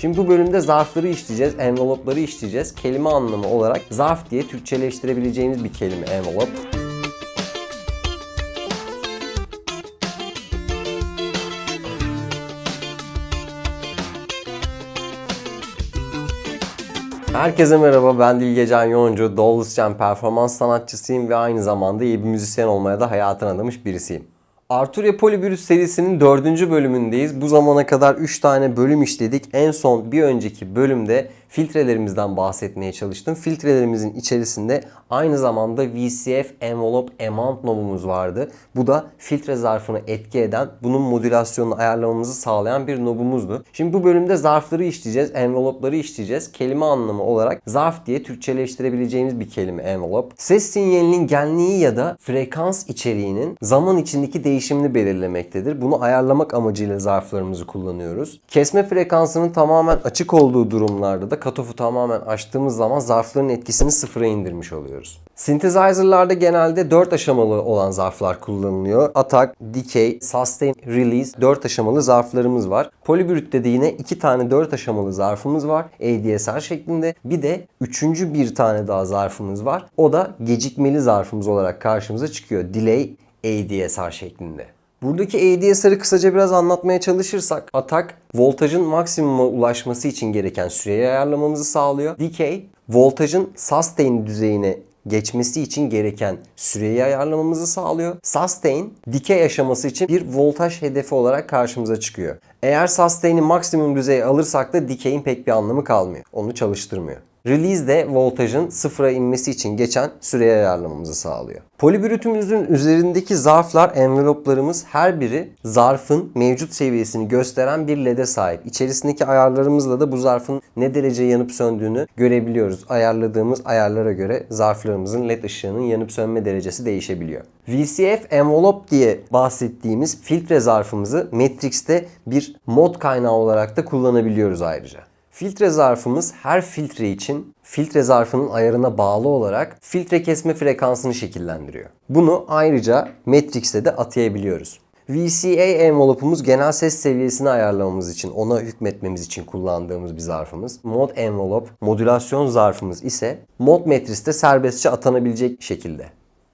Şimdi bu bölümde zarfları işleyeceğiz, envelopları işleyeceğiz. Kelime anlamı olarak zarf diye Türkçeleştirebileceğimiz bir kelime envelop. Herkese merhaba ben Dilgecan Yoğuncu, Dolluzcan performans sanatçısıyım ve aynı zamanda iyi bir müzisyen olmaya da hayatını adamış birisiyim. Arturia Polybirus serisinin dördüncü bölümündeyiz. Bu zamana kadar 3 tane bölüm işledik. En son bir önceki bölümde filtrelerimizden bahsetmeye çalıştım. Filtrelerimizin içerisinde aynı zamanda VCF Envelope Amount nobumuz vardı. Bu da filtre zarfını etki eden, bunun modülasyonunu ayarlamamızı sağlayan bir nobumuzdu. Şimdi bu bölümde zarfları işleyeceğiz, envelopları işleyeceğiz. Kelime anlamı olarak zarf diye Türkçeleştirebileceğimiz bir kelime envelope. Ses sinyalinin genliği ya da frekans içeriğinin zaman içindeki değişimini belirlemektedir. Bunu ayarlamak amacıyla zarflarımızı kullanıyoruz. Kesme frekansının tamamen açık olduğu durumlarda da katofu tamamen açtığımız zaman zarfların etkisini sıfıra indirmiş oluyoruz. Synthesizer'larda genelde 4 aşamalı olan zarflar kullanılıyor. Attack, Decay, Sustain, Release 4 aşamalı zarflarımız var. Polybürüt'te de yine 2 tane 4 aşamalı zarfımız var. ADSR şeklinde. Bir de üçüncü bir tane daha zarfımız var. O da gecikmeli zarfımız olarak karşımıza çıkıyor. Delay ADSR şeklinde. Buradaki ADSR'ı kısaca biraz anlatmaya çalışırsak atak voltajın maksimuma ulaşması için gereken süreyi ayarlamamızı sağlıyor. Decay voltajın sustain düzeyine geçmesi için gereken süreyi ayarlamamızı sağlıyor. Sustain, decay aşaması için bir voltaj hedefi olarak karşımıza çıkıyor. Eğer sustain'i maksimum düzeye alırsak da decay'in pek bir anlamı kalmıyor. Onu çalıştırmıyor. Release de voltajın sıfıra inmesi için geçen süreyi ayarlamamızı sağlıyor. Polybürütümüzün üzerindeki zarflar, enveloplarımız her biri zarfın mevcut seviyesini gösteren bir LED'e sahip. İçerisindeki ayarlarımızla da bu zarfın ne derece yanıp söndüğünü görebiliyoruz. Ayarladığımız ayarlara göre zarflarımızın LED ışığının yanıp sönme derecesi değişebiliyor. VCF Envelope diye bahsettiğimiz filtre zarfımızı Matrix'te bir mod kaynağı olarak da kullanabiliyoruz ayrıca. Filtre zarfımız her filtre için filtre zarfının ayarına bağlı olarak filtre kesme frekansını şekillendiriyor. Bunu ayrıca Matrix'te de atayabiliyoruz. VCA envelopumuz genel ses seviyesini ayarlamamız için, ona hükmetmemiz için kullandığımız bir zarfımız. Mod envelope, modülasyon zarfımız ise mod metris'te serbestçe atanabilecek şekilde.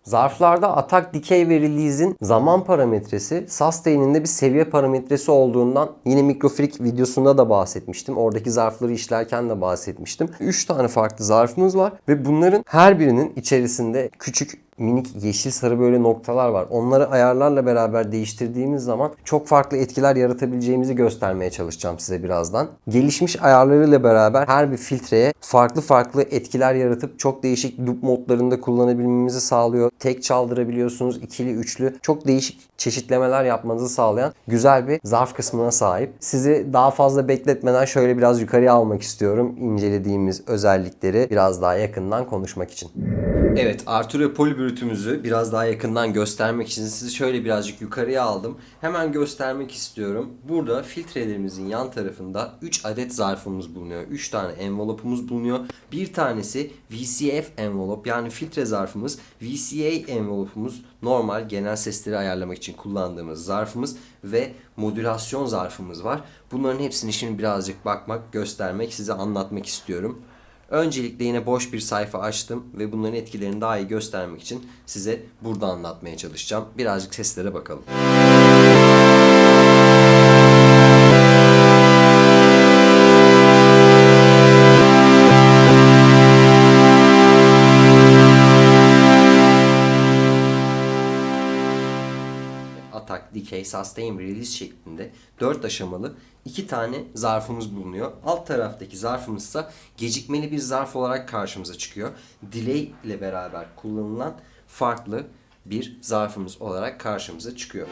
Zarflarda atak, decay ve release'in zaman parametresi sustain'in de bir seviye parametresi olduğundan yine mikrofrik videosunda da bahsetmiştim. Oradaki zarfları işlerken de bahsetmiştim. 3 tane farklı zarfımız var ve bunların her birinin içerisinde küçük minik yeşil sarı böyle noktalar var. Onları ayarlarla beraber değiştirdiğimiz zaman çok farklı etkiler yaratabileceğimizi göstermeye çalışacağım size birazdan. Gelişmiş ayarlarıyla beraber her bir filtreye farklı farklı etkiler yaratıp çok değişik loop modlarında kullanabilmemizi sağlıyor. Tek çaldırabiliyorsunuz, ikili, üçlü. Çok değişik çeşitlemeler yapmanızı sağlayan güzel bir zarf kısmına sahip. Sizi daha fazla bekletmeden şöyle biraz yukarıya almak istiyorum. incelediğimiz özellikleri biraz daha yakından konuşmak için. Evet, Arturia polybürütümüzü biraz daha yakından göstermek için sizi şöyle birazcık yukarıya aldım. Hemen göstermek istiyorum. Burada filtrelerimizin yan tarafında 3 adet zarfımız bulunuyor. 3 tane envelopumuz bulunuyor. Bir tanesi VCF envelope yani filtre zarfımız. VCA envelopumuz normal genel sesleri ayarlamak için kullandığımız zarfımız ve modülasyon zarfımız var. Bunların hepsini şimdi birazcık bakmak, göstermek, size anlatmak istiyorum. Öncelikle yine boş bir sayfa açtım ve bunların etkilerini daha iyi göstermek için size burada anlatmaya çalışacağım. Birazcık seslere bakalım. Attack, Sustain, Release şeklinde 4 aşamalı 2 tane zarfımız bulunuyor. Alt taraftaki zarfımız ise gecikmeli bir zarf olarak karşımıza çıkıyor. Delay ile beraber kullanılan farklı bir zarfımız olarak karşımıza çıkıyor.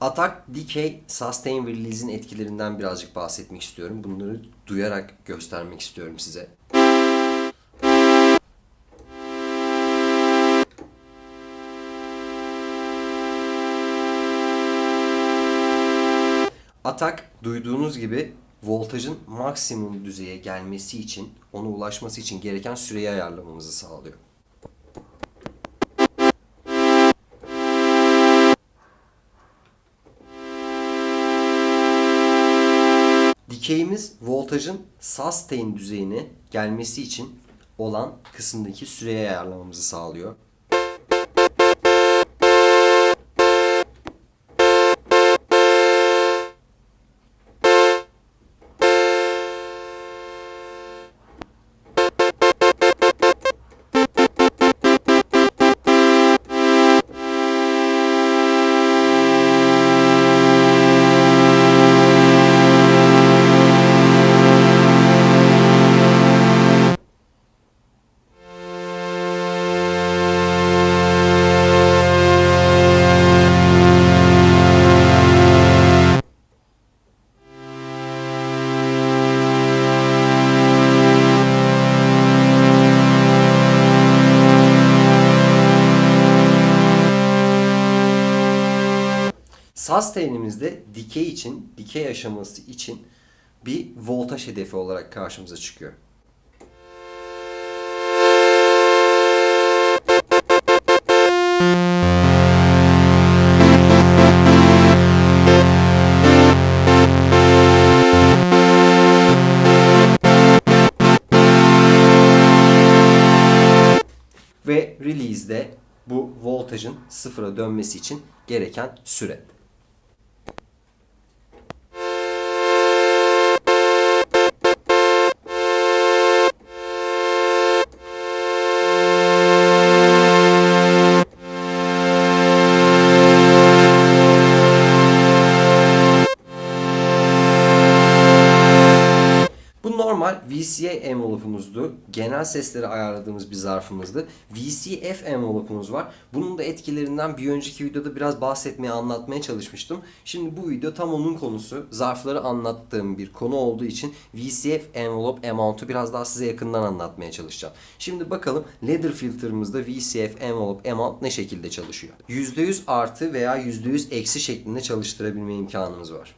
Atak, Decay, Sustain ve Release'in etkilerinden birazcık bahsetmek istiyorum. Bunları duyarak göstermek istiyorum size. Atak duyduğunuz gibi voltajın maksimum düzeye gelmesi için, ona ulaşması için gereken süreyi ayarlamamızı sağlıyor. Dikeyimiz voltajın sustain düzeyine gelmesi için olan kısımdaki süreyi ayarlamamızı sağlıyor. Sustain'imizde dikey için, dikey aşaması için bir voltaj hedefi olarak karşımıza çıkıyor. Ve release'de bu voltajın sıfıra dönmesi için gereken süre. Normal VCA envelope'umuzdu. Genel sesleri ayarladığımız bir zarfımızdı. VCF envelope'umuz var. Bunun da etkilerinden bir önceki videoda biraz bahsetmeye, anlatmaya çalışmıştım. Şimdi bu video tam onun konusu. Zarfları anlattığım bir konu olduğu için VCF envelope amount'u biraz daha size yakından anlatmaya çalışacağım. Şimdi bakalım ladder filter'ımızda VCF envelope amount ne şekilde çalışıyor? %100 artı veya %100 eksi şeklinde çalıştırabilme imkanımız var.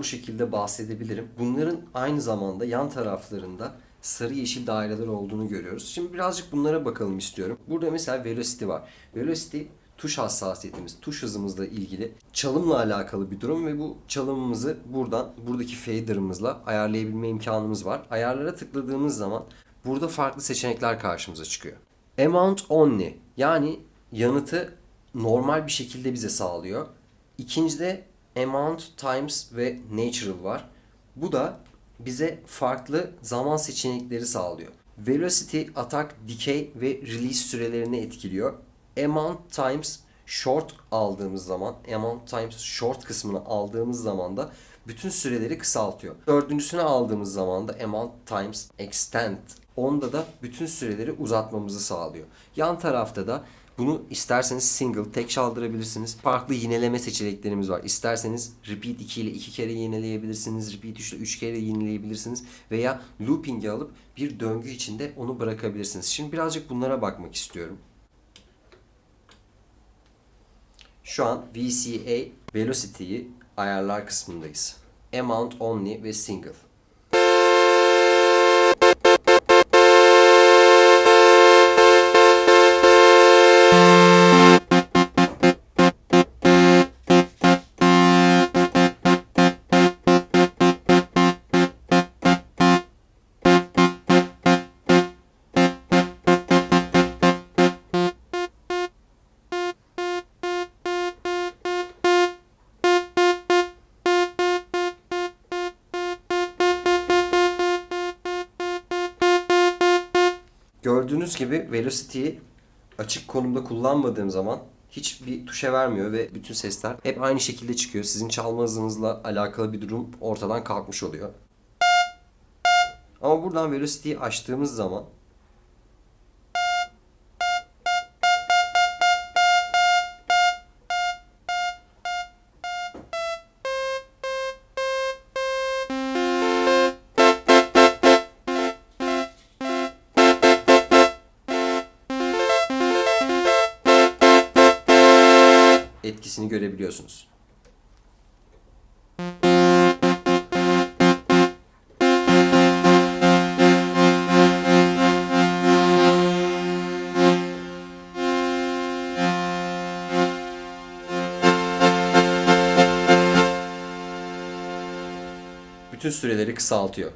Bu şekilde bahsedebilirim. Bunların aynı zamanda yan taraflarında sarı yeşil daireler olduğunu görüyoruz. Şimdi birazcık bunlara bakalım istiyorum. Burada mesela velocity var. Velocity tuş hassasiyetimiz, tuş hızımızla ilgili çalımla alakalı bir durum ve bu çalımımızı buradan buradaki fader'ımızla ayarlayabilme imkanımız var. Ayarlara tıkladığımız zaman burada farklı seçenekler karşımıza çıkıyor. Amount only yani yanıtı normal bir şekilde bize sağlıyor. İkincide amount times ve natural var. Bu da bize farklı zaman seçenekleri sağlıyor. velocity, atak, dikey ve release sürelerini etkiliyor. Amount times short aldığımız zaman, amount times short kısmını aldığımız zaman da bütün süreleri kısaltıyor. Dördüncüsünü aldığımız zaman da amount times extend. Onda da bütün süreleri uzatmamızı sağlıyor. Yan tarafta da bunu isterseniz single, tek çaldırabilirsiniz. Farklı yineleme seçeneklerimiz var. İsterseniz repeat 2 ile 2 kere yineleyebilirsiniz. Repeat 3 ile 3 kere yineleyebilirsiniz. Veya looping'i alıp bir döngü içinde onu bırakabilirsiniz. Şimdi birazcık bunlara bakmak istiyorum. Şu an VCA Velocity'yi ayarlar kısmındayız. Amount Only ve Single. Gördüğünüz gibi Velocity'yi açık konumda kullanmadığım zaman hiçbir tuşa vermiyor ve bütün sesler hep aynı şekilde çıkıyor. Sizin çalma hızınızla alakalı bir durum ortadan kalkmış oluyor. Ama buradan Velocity'yi açtığımız zaman etkisini görebiliyorsunuz. Bütün süreleri kısaltıyor.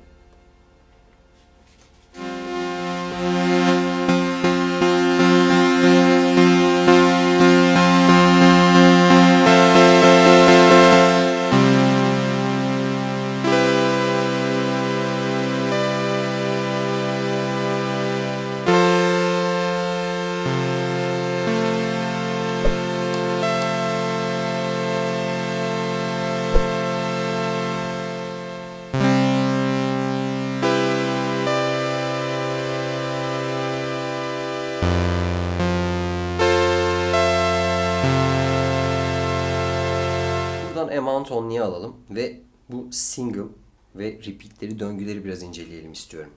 Buradan amount only'e alalım ve bu single ve repeat'leri, döngüleri biraz inceleyelim istiyorum.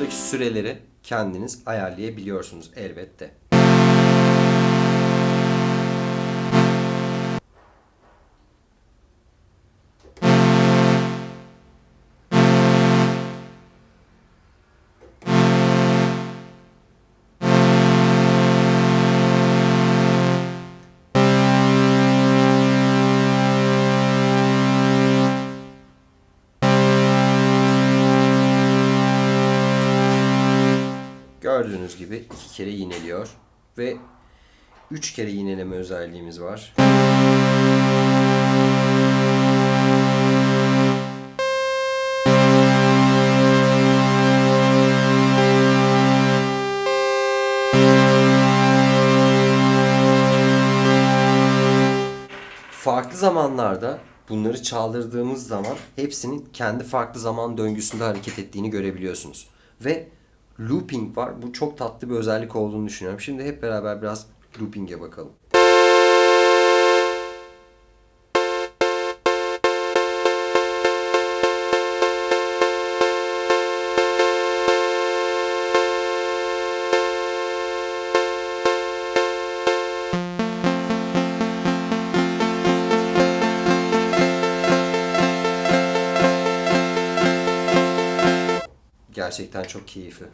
Buradaki süreleri kendiniz ayarlayabiliyorsunuz elbette. Gördüğünüz gibi iki kere yineliyor ve üç kere yineleme özelliğimiz var. Farklı zamanlarda bunları çaldırdığımız zaman hepsinin kendi farklı zaman döngüsünde hareket ettiğini görebiliyorsunuz. Ve looping var. Bu çok tatlı bir özellik olduğunu düşünüyorum. Şimdi hep beraber biraz looping'e bakalım. gerçekten çok keyifli.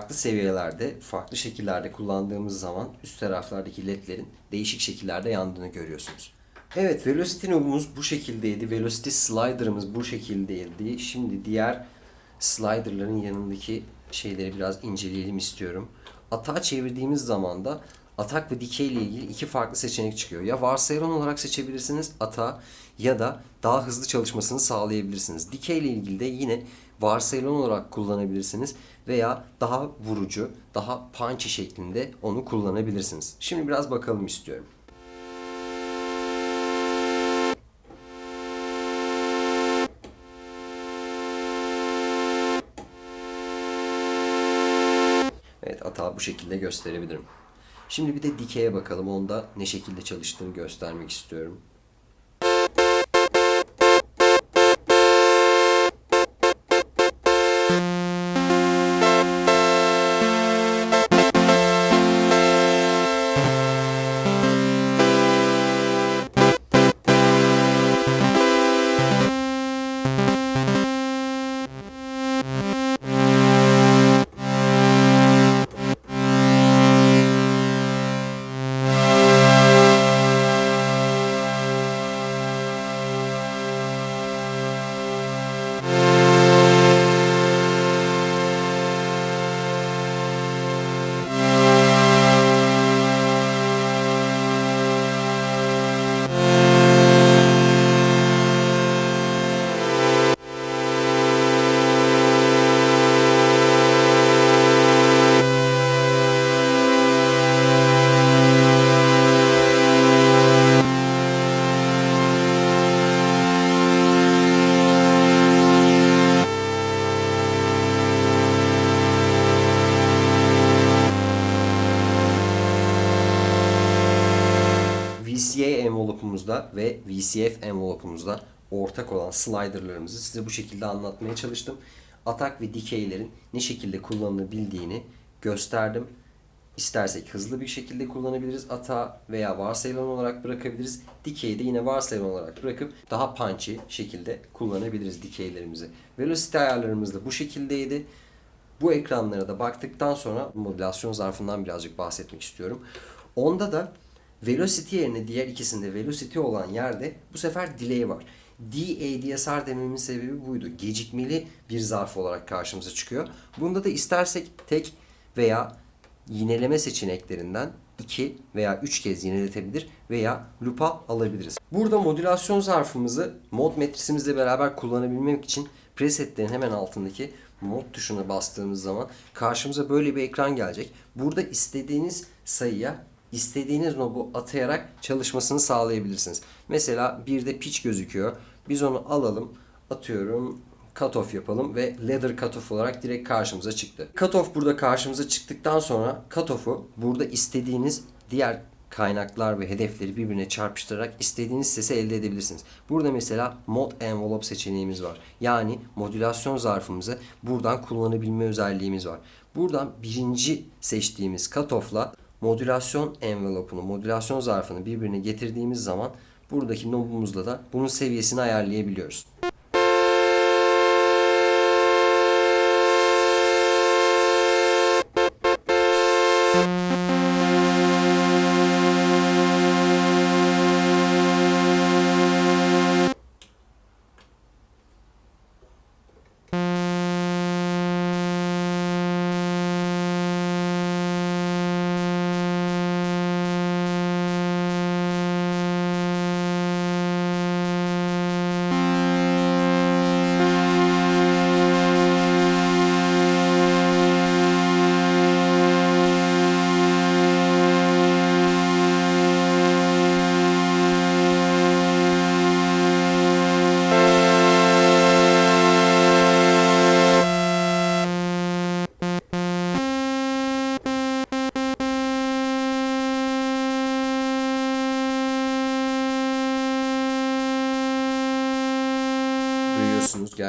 Farklı seviyelerde, farklı şekillerde kullandığımız zaman üst taraflardaki ledlerin değişik şekillerde yandığını görüyorsunuz. Evet, Velocity Noob'umuz bu şekildeydi. Velocity Slider'ımız bu şekildeydi. Şimdi diğer slider'ların yanındaki şeyleri biraz inceleyelim istiyorum. Atağa çevirdiğimiz zaman da atak ve dikey ile ilgili iki farklı seçenek çıkıyor. Ya varsayılan olarak seçebilirsiniz ata ya da daha hızlı çalışmasını sağlayabilirsiniz. Dikey ile ilgili de yine varsayılan olarak kullanabilirsiniz veya daha vurucu, daha punchy şeklinde onu kullanabilirsiniz. Şimdi biraz bakalım istiyorum. Evet atağı bu şekilde gösterebilirim. Şimdi bir de dikeye bakalım. Onda ne şekilde çalıştığını göstermek istiyorum. Envelopumuzda ve VCF envelopumuzda ortak olan sliderlarımızı size bu şekilde anlatmaya çalıştım. Atak ve dikeylerin ne şekilde kullanılabildiğini gösterdim. İstersek hızlı bir şekilde kullanabiliriz. Ata veya varsayılan olarak bırakabiliriz. Dikeyi de yine varsayılan olarak bırakıp daha punchy şekilde kullanabiliriz dikeylerimizi. Velocity ayarlarımız da bu şekildeydi. Bu ekranlara da baktıktan sonra modülasyon zarfından birazcık bahsetmek istiyorum. Onda da Velocity yerine diğer ikisinde Velocity olan yerde bu sefer delay var. DADSR dememin sebebi buydu. Gecikmeli bir zarf olarak karşımıza çıkıyor. Bunda da istersek tek veya yineleme seçeneklerinden 2 veya 3 kez yineletebilir veya loop'a alabiliriz. Burada modülasyon zarfımızı mod metrisimizle beraber kullanabilmek için presetlerin hemen altındaki mod tuşuna bastığımız zaman karşımıza böyle bir ekran gelecek. Burada istediğiniz sayıya istediğiniz nobu atayarak çalışmasını sağlayabilirsiniz. Mesela bir de pitch gözüküyor. Biz onu alalım. Atıyorum cutoff yapalım ve ladder cutoff olarak direkt karşımıza çıktı. Cutoff burada karşımıza çıktıktan sonra cutoff'u burada istediğiniz diğer kaynaklar ve hedefleri birbirine çarpıştırarak istediğiniz sesi elde edebilirsiniz. Burada mesela mod envelope seçeneğimiz var. Yani modülasyon zarfımızı buradan kullanabilme özelliğimiz var. Buradan birinci seçtiğimiz cutoff'la modülasyon envelope'unu, modülasyon zarfını birbirine getirdiğimiz zaman Buradaki knobumuzda da bunun seviyesini ayarlayabiliyoruz.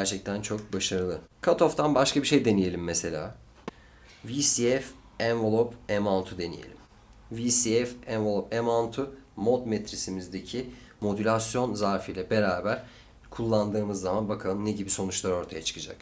Gerçekten çok başarılı. Cutoff'tan başka bir şey deneyelim mesela. VCF Envelope Amount'u deneyelim. VCF Envelope Amount'u mod metrisimizdeki modülasyon zarfı ile beraber kullandığımız zaman bakalım ne gibi sonuçlar ortaya çıkacak.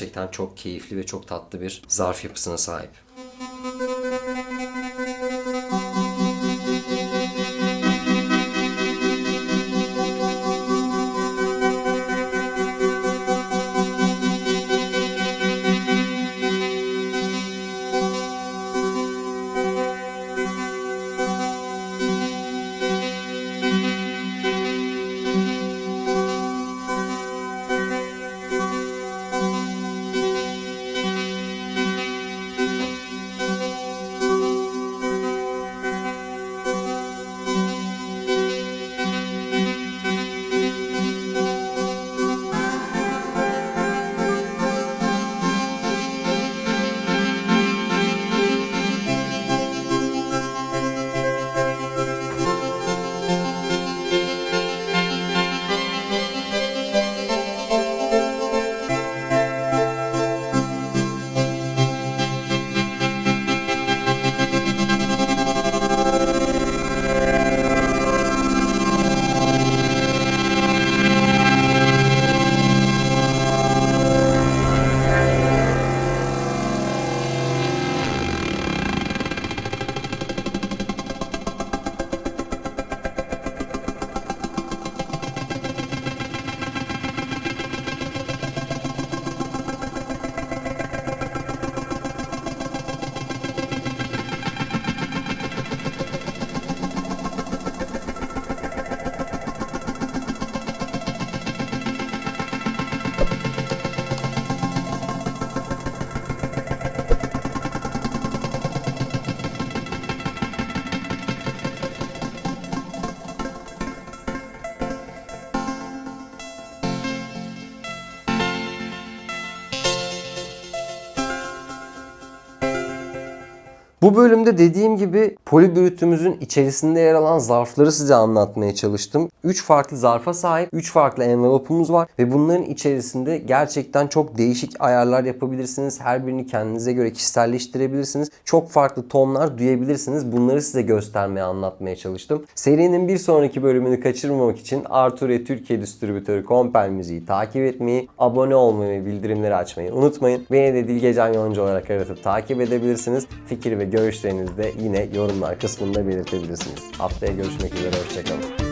Gerçekten çok keyifli ve çok tatlı bir zarf yapısına sahip. Bu bölümde dediğim gibi polibürütümüzün içerisinde yer alan zarfları size anlatmaya çalıştım. 3 farklı zarfa sahip, 3 farklı envelopumuz var ve bunların içerisinde gerçekten çok değişik ayarlar yapabilirsiniz. Her birini kendinize göre kişiselleştirebilirsiniz. Çok farklı tonlar duyabilirsiniz. Bunları size göstermeye, anlatmaya çalıştım. Serinin bir sonraki bölümünü kaçırmamak için Arturia Türkiye Distribütörü Kompel Müziği takip etmeyi, abone olmayı ve bildirimleri açmayı unutmayın. Beni de Dilgecan Yoncu olarak aratıp takip edebilirsiniz. Fikir ve görüşlerinizi de yine yorumlar kısmında belirtebilirsiniz. Haftaya görüşmek üzere, hoşçakalın.